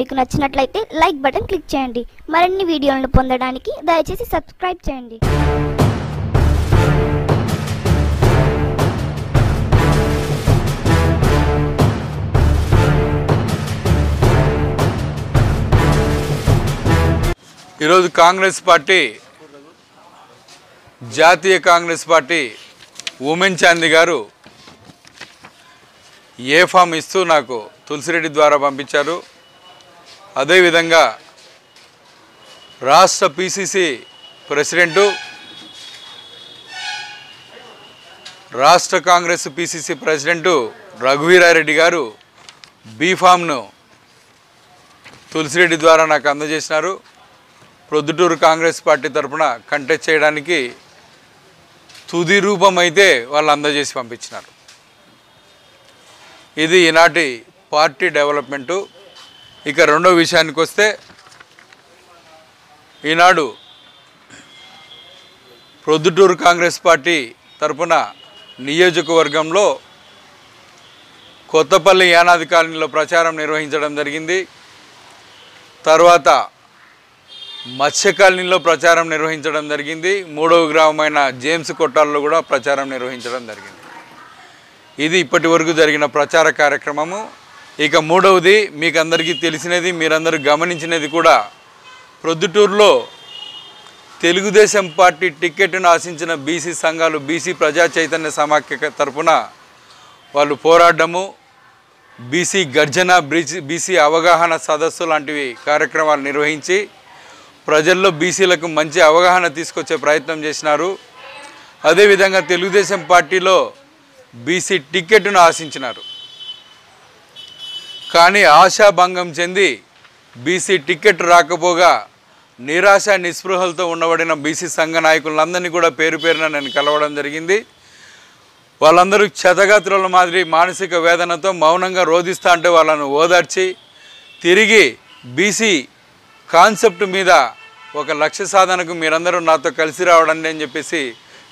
మీకు నచ్చినట్లయితే like button click చేయండి. మరిన్ని వీడియోలను పొందడానికి దయచేసి సబ్స్క్రైబ్ చేయండి. ఈరోజు కాంగ్రెస్ పార్టీ జాతీయ కాంగ్రెస్ పార్టీ ఉమెన్ చాందీ గారు ఏ ఫామ్ ఇస్తూ నాకు తులసిరెడ్డి ద్వారా పంపించారు. అదేవిధంగా రాష్ట్ర పిసిసి ప్రెసిడెంటు రాష్ట్ర కాంగ్రెస్ పిసిసి ప్రెసిడెంటు రఘువీరారెడ్డి గారు బీఫామ్ను తులసిరెడ్డి ద్వారా నాకు అందజేసినారు. ప్రొద్దుటూరు కాంగ్రెస్ పార్టీ తరఫున కంటెస్ట్ చేయడానికి తుది రూపం అయితే వాళ్ళు అందజేసి పంపించినారు. ఇది ఈనాటి పార్టీ డెవలప్మెంటు. ఇక రెండో విషయానికి వస్తే ఈనాడు ప్రొద్దుటూరు కాంగ్రెస్ పార్టీ తరపున నియోజకవర్గంలో కొత్తపల్లి యానాది కాలనీలో ప్రచారం నిర్వహించడం జరిగింది. తర్వాత మత్స్య కాలనీలో ప్రచారం నిర్వహించడం జరిగింది. మూడవ గ్రామమైన జేమ్స్ కొట్టాల్లో కూడా ప్రచారం నిర్వహించడం జరిగింది. ఇది ఇప్పటి వరకు జరిగిన ప్రచార కార్యక్రమము. ఇక మూడవది మీకు అందరికీ తెలిసినది మీరందరూ గమనించినది కూడా ప్రొద్దుటూరులో తెలుగుదేశం పార్టీ టిక్కెట్ను ఆశించిన బీసీ సంఘాలు బీసీ ప్రజా చైతన్య సమాఖ్య తరపున వాళ్ళు పోరాడము బీసీ గర్జన బీసీ బీసీ అవగాహన సదస్సు లాంటివి కార్యక్రమాలు నిర్వహించి ప్రజల్లో బీసీలకు మంచి అవగాహన తీసుకొచ్చే ప్రయత్నం చేసినారు. అదేవిధంగా తెలుగుదేశం పార్టీలో బీసీ టిక్కెట్ను ఆశించినారు. కానీ ఆశాభంగం చెంది బీసీ టికెట్ రాకపోగా నిరాశ నిస్పృహలతో ఉండబడిన బీసీ సంఘ నాయకులందరినీ కూడా పేరు పేరున నేను కలవడం జరిగింది. వాళ్ళందరూ క్షతగాత్రుల మాదిరి మానసిక వేదనతో మౌనంగా రోధిస్తా అంటే వాళ్ళను ఓదార్చి తిరిగి బీసీ కాన్సెప్ట్ మీద ఒక లక్ష్య సాధనకు మీరందరూ నాతో కలిసి రావడండి అని చెప్పేసి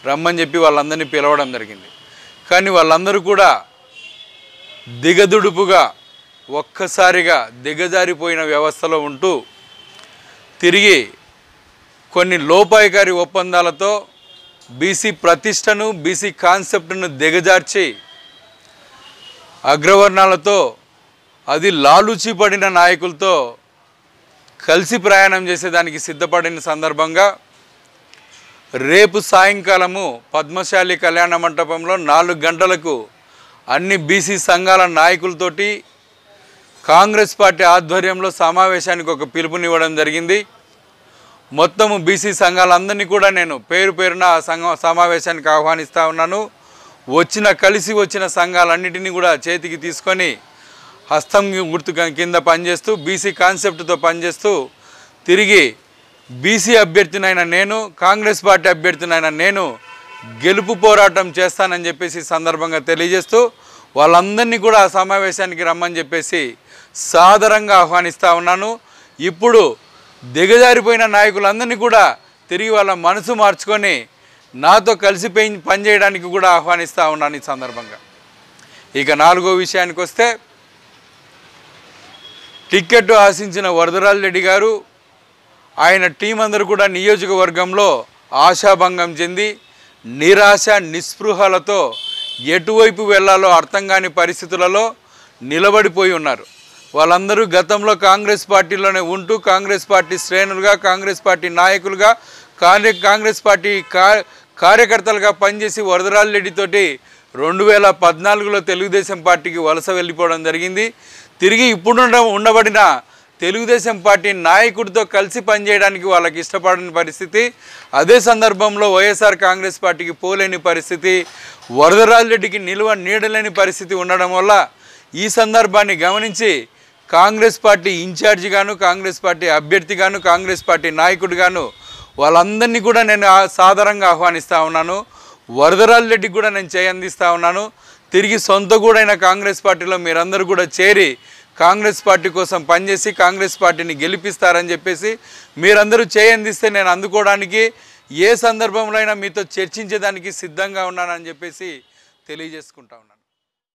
రమ్మని చెప్పి వాళ్ళందరినీ పిలవడం జరిగింది. కానీ వాళ్ళందరూ కూడా దిగదుడుపుగా ఒక్కసారిగా దిగజారిపోయిన వ్యవస్థలో ఉంటూ తిరిగి కొన్ని లోపాయకారి ఒప్పందాలతో బీసీ ప్రతిష్టను బీసీ కాన్సెప్ట్ను దిగజార్చి అగ్రవర్ణాలతో అది లాలుచి పడిన నాయకులతో కలిసి ప్రయాణం చేసేదానికి సిద్ధపడిన సందర్భంగా రేపు సాయంకాలము పద్మశాలి కళ్యాణ మంటపంలో నాలుగు గంటలకు అన్ని బీసీ సంఘాల నాయకులతోటి కాంగ్రెస్ పార్టీ ఆధ్వర్యంలో సమావేశానికి ఒక పిలుపునివ్వడం జరిగింది. మొత్తము బీసీ సంఘాలందరినీ కూడా నేను పేరు పేరున ఆ సంఘం సమావేశానికి ఆహ్వానిస్తూ ఉన్నాను. వచ్చిన కలిసి వచ్చిన సంఘాలన్నిటినీ కూడా చేతికి తీసుకొని హస్తం గుర్తు కింద పనిచేస్తూ బీసీ కాన్సెప్ట్తో పనిచేస్తూ తిరిగి బీసీ అభ్యర్థినైన నేను కాంగ్రెస్ పార్టీ అభ్యర్థినైన నేను గెలుపు పోరాటం చేస్తానని చెప్పేసి సందర్భంగా తెలియజేస్తూ వాళ్ళందరినీ కూడా సమావేశానికి రమ్మని చెప్పేసి సాదరంగా ఆహ్వానిస్తూ ఉన్నాను. ఇప్పుడు దిగజారిపోయిన నాయకులందరినీ కూడా తిరిగి వాళ్ళ మనసు మార్చుకొని నాతో కలిసి పని పనిచేయడానికి కూడా ఆహ్వానిస్తూ ఉన్నాను ఈ సందర్భంగా. ఇక నాలుగో విషయానికి వస్తే టిక్కెట్ ఆశించిన వరదరాజు రెడ్డి గారు ఆయన టీం అందరూ కూడా నియోజకవర్గంలో ఆశాభంగం చెంది నిరాశ నిస్పృహలతో ఎటువైపు వెళ్ళాలో అర్థం కాని పరిస్థితులలో నిలబడిపోయి ఉన్నారు. వాళ్ళందరూ గతంలో కాంగ్రెస్ పార్టీలోనే ఉంటూ కాంగ్రెస్ పార్టీ శ్రేణులుగా కాంగ్రెస్ పార్టీ నాయకులుగా కాంగ్రె కాంగ్రెస్ పార్టీ కా కార్యకర్తలుగా పనిచేసి వరదరాజ్ రెడ్డితోటి రెండు వేల పద్నాలుగులో తెలుగుదేశం పార్టీకి వలస వెళ్ళిపోవడం జరిగింది. తిరిగి ఇప్పుడు ఉండబడిన తెలుగుదేశం పార్టీ నాయకుడితో కలిసి పనిచేయడానికి వాళ్ళకి ఇష్టపడని పరిస్థితి. అదే సందర్భంలో వైఎస్ఆర్ కాంగ్రెస్ పార్టీకి పోలేని పరిస్థితి. వరదరాజరెడ్డికి రెడ్డికి నిలువ నీడలేని పరిస్థితి ఉండడం వల్ల ఈ సందర్భాన్ని గమనించి కాంగ్రెస్ పార్టీ ఇన్ఛార్జిగాను కాంగ్రెస్ పార్టీ అభ్యర్థిగాను కాంగ్రెస్ పార్టీ నాయకుడిగాను వాళ్ళందరినీ కూడా నేను ఆ- ఆహ్వానిస్తూ ఉన్నాను. వరదరాజరెడ్డికి కూడా నేను చేయందిస్తూ ఉన్నాను. తిరిగి సొంత గూడైన కాంగ్రెస్ పార్టీలో మీరందరూ కూడా చేరి కాంగ్రెస్ పార్టీ కోసం పనిచేసి కాంగ్రెస్ పార్టీని గెలిపిస్తారని చెప్పేసి మీరందరూ చేయందిస్తే నేను అందుకోవడానికి ఏ సందర్భంలో అయినా మీతో చర్చించేదానికి సిద్ధంగా ఉన్నానని చెప్పేసి తెలియజేసుకుంటా ఉన్నాను.